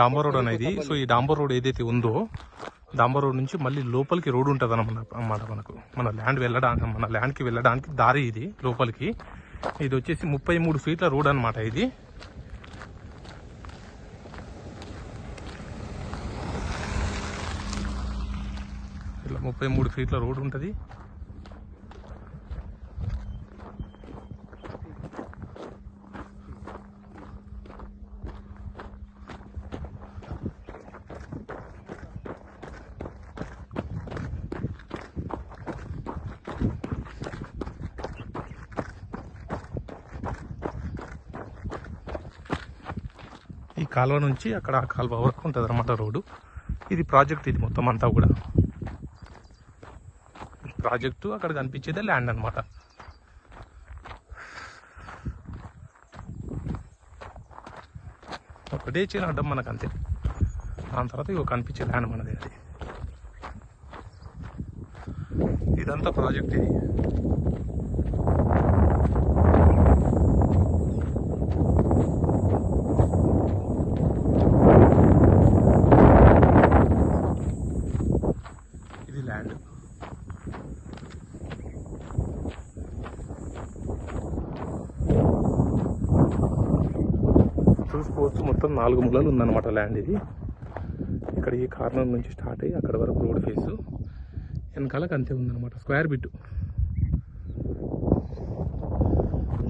డాంబర్ road అనేది so ఈ డాంబర్ road ఏదైతే ఉందో డాంబర్ రోడ్ నుంచి మళ్ళీ లోపలికి రోడ్ ఉంటుంది అన్నమాట మనకు. మన ల్యాండ్ వెళ్ళడానికి మన ల్యాండ్కి వెళ్ళడానికి దారి ఇది లోపలికి. ఇది వచ్చేసి ముప్పై మూడు ఫీట్ల రోడ్ అన్నమాట ఇది. ఇట్లా ముప్పై మూడు ఫీట్ల రోడ్ ఉంటుంది. ఈ కాలువ నుంచి అక్కడ ఆ కాలువ వరకు ఉంటుంది అనమాట రోడ్డు. ఇది ప్రాజెక్ట్ ఇది మొత్తం అంతా కూడా. ప్రాజెక్టు అక్కడ కనిపించేదే ల్యాండ్ అనమాట ఒకటే చీర అడ్డం మనకు అంతే దాని తర్వాత ఇవి కనిపించే ల్యాండ్ మనది అది. ఇదంతా ప్రాజెక్ట్ ఇది. ల్యాండ్ చూసుకోవచ్చు మొత్తం నాలుగు ముళ్ళలు ఉందన్నమాట ల్యాండ్ ఇది. ఇక్కడ ఈ కార్నర్ నుంచి స్టార్ట్ అయ్యి అక్కడ వరకు రోడ్ ఫేసు వెనకాలకు అంతే ఉందన్నమాట స్క్వేర్ బిట్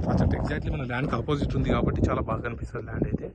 ప్రాజెక్ట్ ఎగ్జాక్ట్లీ మన ల్యాండ్కి ఆపోజిట్ ఉంది కాబట్టి చాలా బాగా కనిపిస్తుంది ల్యాండ్ అయితే.